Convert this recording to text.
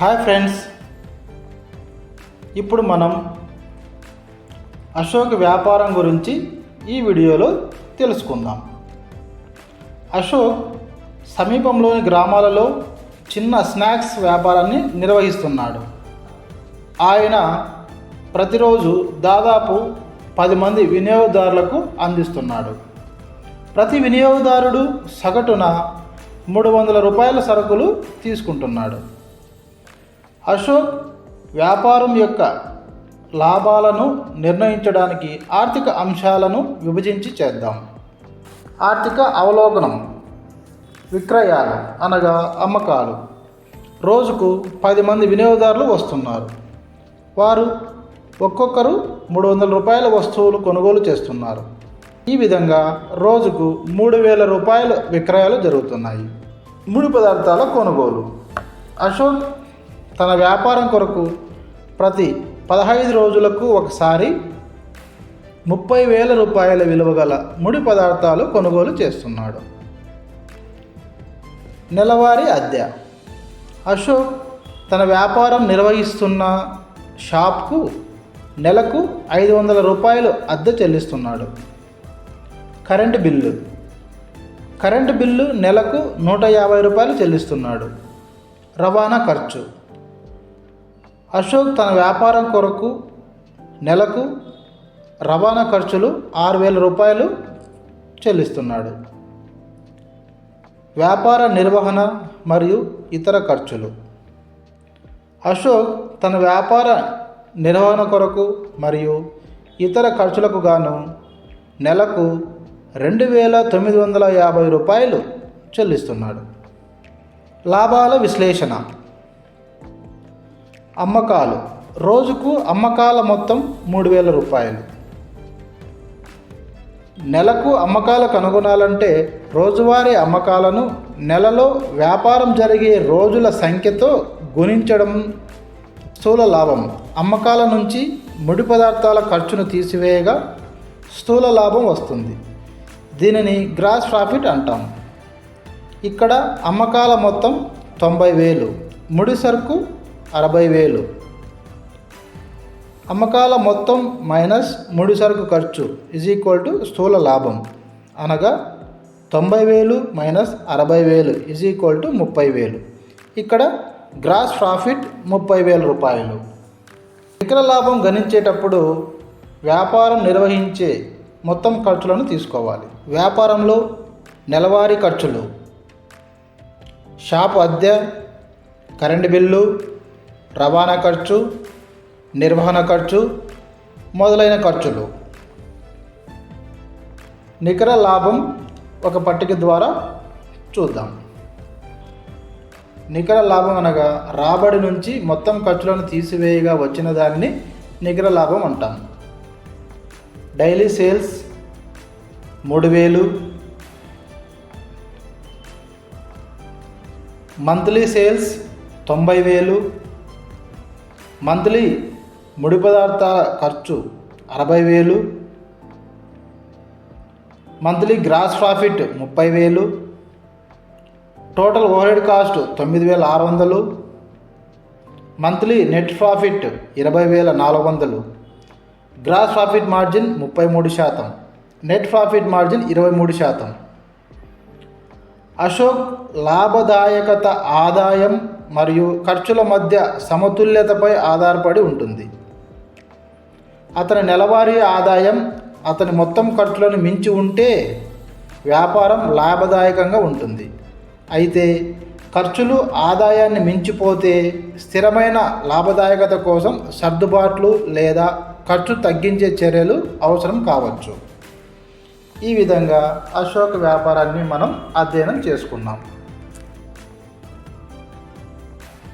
Hi friends. ఇప్పుడు మనం అశోక్ వ్యాపారం గురించి ఈ వీడియోలో తెలుసుకుందాం. అశోక్ సమీపంలోని గ్రామాలలో చిన్న స్నాక్స్ వ్యాపారాన్ని నిర్వహిస్తున్నాడు. ఆయన ప్రతిరోజు దాదాపు పది మంది వినియోగదారులకు అందిస్తున్నాడు. ప్రతి వినియోగదారుడు సగటున మూడు వందల రూపాయల సరుకులు తీసుకుంటున్నాడు. అశోక్ వ్యాపారం యొక్క లాభాలను నిర్ణయించడానికి ఆర్థిక అంశాలను విభజించి చేద్దాం. ఆర్థిక అవలోకనం విక్రయాలు అనగా అమ్మకాలు. రోజుకు పది మంది వినియోగదారులు వస్తున్నారు. వారు ఒక్కొక్కరు మూడు వందల రూపాయల వస్తువులు కొనుగోలు చేస్తున్నారు. ఈ విధంగా రోజుకు మూడు వేల రూపాయల విక్రయాలు జరుగుతున్నాయి. ముడి పదార్థాల కొనుగోలు. అశోక్ తన వ్యాపారం కొరకు ప్రతి పదహైదు రోజులకు ఒకసారి ముప్పై వేల రూపాయల విలువ గల ముడి పదార్థాలు కొనుగోలు చేస్తున్నాడు. నెలవారీ అద్దె అశోక్ తన వ్యాపారం నిర్వహిస్తున్న షాప్కు నెలకు ఐదు వందల రూపాయలు అద్దె చెల్లిస్తున్నాడు. Current bill. కరెంటు బిల్లు నెలకు నూట యాభై రూపాయలు చెల్లిస్తున్నాడు. రవాణా ఖర్చు. అశోక్ తన వ్యాపారం కొరకు నెలకు రవాణా ఖర్చులు ఆరు వేల రూపాయలు చెల్లిస్తున్నాడు. వ్యాపార నిర్వహణ మరియు ఇతర ఖర్చులు. అశోక్ తన వ్యాపార నిర్వహణ కొరకు మరియు ఇతర ఖర్చులకు గాను నెలకు రెండు వేల తొమ్మిది వందల యాభై రూపాయలు చెల్లిస్తున్నాడు. లాభాల విశ్లేషణ. అమ్మకాలు. రోజుకు అమ్మకాల మొత్తం మూడు వేల రూపాయలు. నెలకు అమ్మకాలు కనుగొనాలంటే రోజువారీ అమ్మకాలను నెలలో వ్యాపారం జరిగే రోజుల సంఖ్యతో గుణించడం స్థూల లాభం. అమ్మకాల నుంచి ముడి పదార్థాల ఖర్చును తీసివేయగా స్థూల లాభం వస్తుంది. దీనిని గ్రాస్ ప్రాఫిట్ అంటాం. ఇక్కడ అమ్మకాల మొత్తం తొంభై వేలు. ముడి సరుకు అరవై వేలు. అమ్మకాల మొత్తం మైనస్ ముడి సరుకు ఖర్చు ఇజ్ ఈక్వల్ టు స్థూల లాభం. అనగా తొంభై వేలు మైనస్ అరవై వేలు ఇజ్ ఈక్వల్ టు ముప్పై వేలు. ఇక్కడ గ్రాస్ ప్రాఫిట్ ముప్పై వేల రూపాయలు. నికర లాభం గణించేటప్పుడు వ్యాపారం నిర్వహించే మొత్తం ఖర్చులను తీసుకోవాలి. వ్యాపారంలో నెలవారీ ఖర్చులు. షాప్ అద్దె కరెంటు బిల్లు రవాణా ఖర్చు నిర్వహణ ఖర్చు మొదలైన ఖర్చులు. నికర లాభం ఒక పట్టిక ద్వారా చూద్దాం. నికర లాభం అనగా రాబడి నుంచి మొత్తం ఖర్చులను తీసివేయగా వచ్చిన దానిని నికర లాభం అంటాం. డైలీ సేల్స్ మూడు వేలు. మంత్లీ సేల్స్ తొంభై వేలు. మంత్లీ ముడి పదార్థాల ఖర్చు అరవై వేలు మంత్లీ గ్రాస్ ప్రాఫిట్ ముప్పై వేలు టోటల్ ఓవర్హెడ్ కాస్ట్ తొమ్మిది వేల ఆరు వందలు మంత్లీ నెట్ ప్రాఫిట్ ఇరవై వేల నాలుగు వందలు. గ్రాస్ ప్రాఫిట్ మార్జిన్ ముప్పై మూడు శాతం నెట్ ప్రాఫిట్ మార్జిన్ ఇరవై మూడు శాతం. అశోక్ లాభదాయకత ఆదాయం మరియు ఖర్చుల మధ్య సమతుల్యతపై ఆధారపడి ఉంటుంది. అతని నెలవారీ ఆదాయం అతని మొత్తం ఖర్చులను మించి ఉంటే వ్యాపారం లాభదాయకంగా ఉంటుంది. అయితే ఖర్చులు ఆదాయాన్ని మించిపోతే స్థిరమైన లాభదాయకత కోసం సర్దుబాట్లు లేదా ఖర్చు తగ్గించే చర్యలు అవసరం కావచ్చు. ఈ విధంగా అశోక్ వ్యాపారాన్ని మనం అధ్యయనం చేసుకున్నాం.